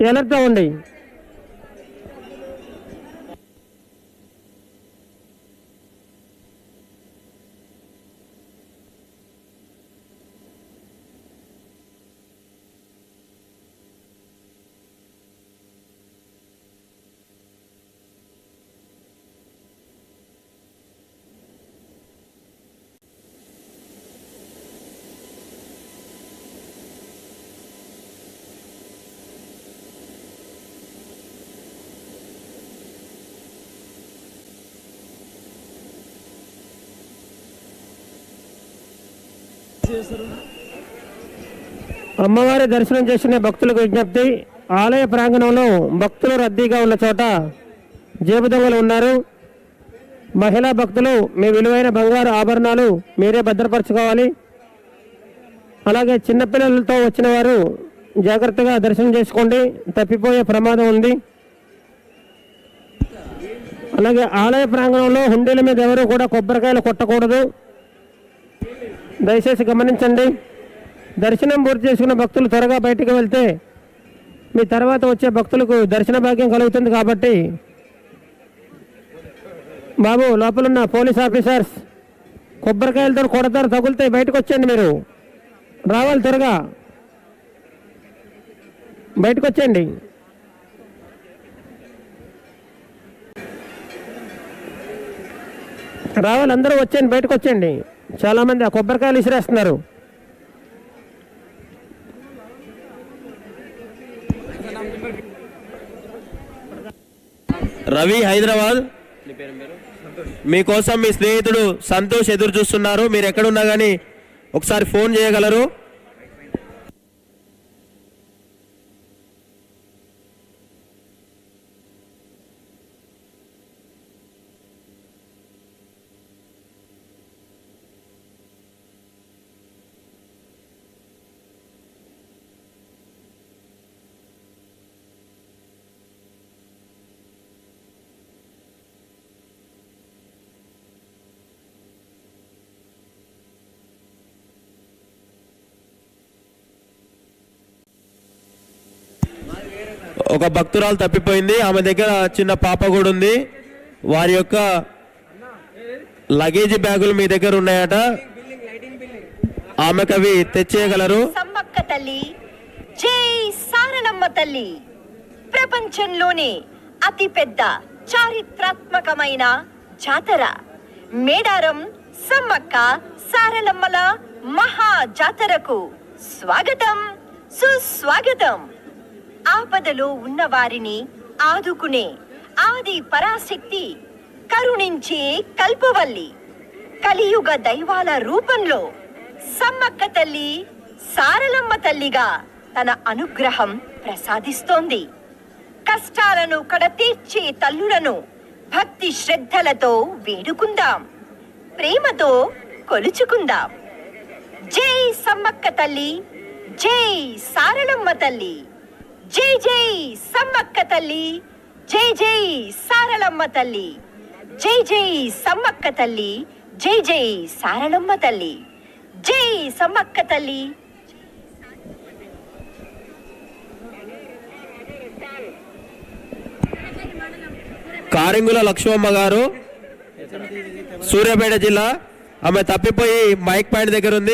ఎలర్ట్గా ఉండి. అమ్మవారి దర్శనం చేసుకునే భక్తులకు విజ్ఞప్తి ఆలయ ప్రాంగణంలో భక్తులు రద్దీగా ఉన్న చోట జేబు దొంగలు ఉన్నారు. మహిళా భక్తులు మీ విలువైన బంగారు ఆభరణాలు మీరే భద్రపరచుకోవాలి. అలాగే చిన్నపిల్లలతో వచ్చిన వారు జాగ్రత్తగా దర్శనం చేసుకోండి తప్పిపోయే ప్రమాదం ఉంది. అలాగే ఆలయ ప్రాంగణంలో హుండీల మీద ఎవరు కూడా కొబ్బరికాయలు కొట్టకూడదు. దయచేసి గమనించండి. దర్శనం పూర్తి చేసుకున్న భక్తులు త్వరగా బయటకు వెళ్తే మీ తర్వాత వచ్చే భక్తులకు దర్శన భాగ్యం కలుగుతుంది కాబట్టి బాబు లోపలున్న పోలీస్ ఆఫీసర్స్ కొబ్బరికాయలతో కొడతారు తగులుతాయి బయటకు వచ్చేయండి మీరు. రావాలి త్వరగా. బయటకు వచ్చేయండి. రావాలి అందరూ వచ్చేయండి బయటకు వచ్చేయండి. చాలామంది ఆ కొబ్బరికాయలు విసిరేస్తున్నారు రవి హైదరాబాద్. మీకోసం మీ స్నేహితుడు సంతోష్ ఎదురు చూస్తున్నారు. మీరు ఎక్కడున్నా కానీ ఒకసారి ఫోన్ చేయగలరు. ఒక భక్తురాలు తప్పిపోయింది. ఆమె దగ్గర చిన్న పాప కూడా ఉంది. వారి యొక్క లగేజ్ బ్యాగులు మీ దగ్గర ఉన్నాయట. ఆమెకు అవి తెచ్చేయగలరు. సమ్మక్క తల్లి జై సారలమ్మ తల్లి. ప్రపంచంలోనే అతిపెద్ద చారిత్రాత్మకమైన జాతర. మేడారం సమ్మక్క సారలమ్మల మహా జాతరకు స్వాగతం. సుస్వాగతం. ఆపదలో ఉన్న వారిని ఆదుకునే ఆది పరాశక్తి కరుణించే కల్పవల్లి. కలియుగ దైవాల రూపంలో సమ్మక్క తల్లి సారలమ్మ తల్లిగా తన అనుగ్రహం ప్రసాదిస్తోంది. కష్టాలను కడతీర్చే తల్లులను భక్తి శ్రద్ధలతో వేడుకుందాం. ప్రేమతో కొలుచుకుందాం. జై సమ్మక్క తల్లి జై సారలమ్మ తల్లి. జై జై సమ్మక్క తల్లి జై జై సారలమ్మ తల్లి జై జై సమ్మక్క తల్లి జై జై సారలమ్మ తల్లి జై సమ్మక్క తల్లి. కారింగుల లక్ష్మమ్మ గారు సూర్యాపేట జిల్లా ఆమె తప్పిపోయి మైక్ పాయింట్ దగ్గర ఉంది.